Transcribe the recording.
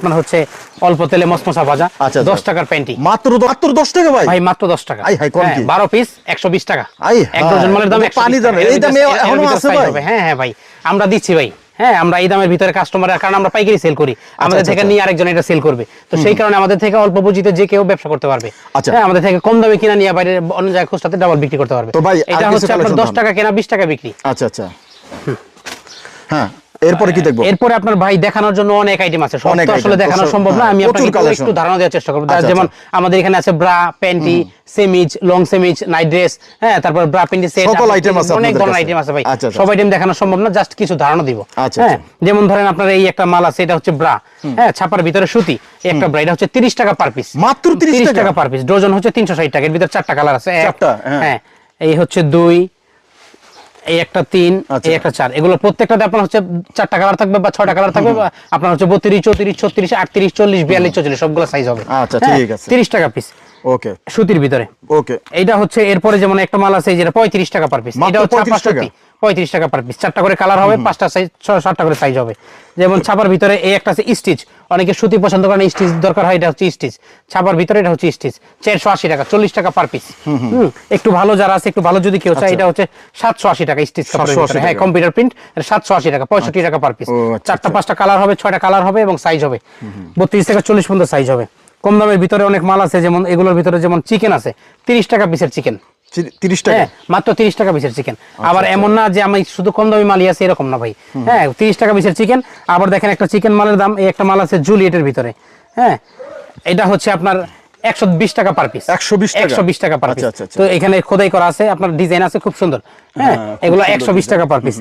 আপনার হচ্ছে অল্প তেলে মসমসা ভাজা আচ্ছা, আচ্ছা। দশ টাকার প্যান্টি। মাত্র মাত্র দশ টাকা ভাই? ভাই মাত্র দশ টাকা। হ্যাঁ, বারো পিস একশো বিশ টাকা। এক ডজন মালের দাম পানি এই দামে এখনও আছে ভাই? হ্যাঁ হ্যাঁ ভাই আমরা দিচ্ছি ভাই। হ্যাঁ আমরা এই দামের ভিতরে কাস্টমার কারণ আমরা পাইকারি সেল করি। আমাদের আচ্ছা, থেকে আচ্ছা। নিয়ে আরেকজন এটা সেল করবে। তো সেই কারণে আমাদের থেকে অল্প পুঁজিতে যে কেউ ব্যবসা করতে পারবে। আচ্ছা। হ্যাঁ আমাদের থেকে কম দামে কিনা নিয়ে বাইরে অন্য জায়গায় খুচরাতে ডাবল বিক্রি করতে পারবে। তো ভাই, এটা হচ্ছে আপনার দশ টাকা কেনা বিশ টাকা বিক্রি। আচ্ছা আচ্ছা। হ্যাঁ এরপরে কি দেখব? এরপরে আপনার ভাই দেখানোর জন্য অনেক আইটেম আছে। সব তো আসলে দেখানো সম্ভব না। আমি আপনাকে একটু- ধারণা দেওয়ার চেষ্টা করব। আচ্ছা, যেমন আচ্ছা। আমাদের এখানে আছে bra panty chemise long chemise night dress হ্যাঁ তারপর ব্রা প্যান্টি সেট সকল item আছে অনেক ধরনের আইটেম আছে ভাই। আচ্ছা। সব আইটেম দেখানো সম্ভব না জাস্ট কিছু ধারণা দিব। হ্যাঁ। যেমন ধরেন আপনার এই একটা মাল আছে এটা হচ্ছে ব্রা হ্যাঁ ছাপার ভিতরে সুতি। একটা ব্রা এটা হচ্ছে 30 টাকা পার পিস মাত্র 30 টাকা? পার পিস ডজন হচ্ছে 360 টাকা এর ভিতরে চারটা কালার আছে। হ্যাঁ। হ্যাঁ এই হচ্ছে দুই এই একটা তিন আচ্ছা। এই একটা চার। এগুলো প্রত্যেকটাতে আপনার হচ্ছে চারটা কালার থাকবে বা ছয়টা কালার থাকবে বা আপনার হচ্ছে বত্রিশ চৌত্রিশ ছত্রিশ আটত্রিশ চল্লিশ বিয়াল্লিশ চল্লিশ সবগুলো সাইজ হবে। আচ্ছা, হ্যাঁ, ঠিক আছে। তিরিশ টাকা পিস ওকে সুতির ভিতরে। ওকে এইটা হচ্ছে এরপরে যেমন একটা মাল আছে যেটা পঁয়ত্রিশ টাকা পার পিস এটা হচ্ছে 35 ছাপা সুতি পঁয়ত্রিশ টাকা পার পিস চারটা করে কালার হবে পাঁচটা সাইজ সাতটা করে সাইজ হবে। যেমন ছাপার ভিতরে এই একটা আছে স্টিচ অনেকে সুতি পছন্দ করেন স্টিচ দরকার হয় এটা হচ্ছে স্টিচ ছাপার ভিতরে এটা হচ্ছে স্টিচ চারশো আশি টাকা চল্লিশ টাকা পার পিস একটু ভালো যারা আছে একটু ভালো যদি কেউ চায় এটা হচ্ছে সাতশো আশি টাকা স্টিচ কাপড়ের ভিতরে। হ্যাঁ কম্পিউটার প্রিন্ট সাতশো আশি টাকা পঁয়ষট্টি টাকা পার পিস আচ্ছা, চারটা আচ্ছা। পাঁচটা কালার হবে ছয়টা কালার হবে এবং সাইজ হবে। বত্রিশ থেকে চল্লিশ পর্যন্ত সাইজ হবে। কম দামের ভিতরে অনেক মাল আছে যেমন এগুলোর ভিতরে যেমন চিকেন আছে তিরিশ টাকা পিসের চিকেন তিরিশ টাকা? হ্যাঁ মাত্র তিরিশ টাকা পিসের চিকেন আবার এমন না যে আমি শুধু কম দামি মালই আছে এরকম না ভাই। হ্যাঁ তিরিশ টাকা পিসের চিকেন আবার দেখেন একটা চিকেন মালের দাম এই একটা মাল আছে জুলিয়েটের ভিতরে। হ্যাঁ এটা হচ্ছে আপনার একশো বিশ টাকা পার পিস 120 টাকা? একশো বিশ টাকা পার পিস আচ্ছা, আচ্ছা, আচ্ছা। তো এখানে খোদাই করা আছে আপনার ডিজাইন আছে খুব সুন্দর। হ্যাঁ হ্যাঁ, এগুলো একশো বিশ টাকা পার পিস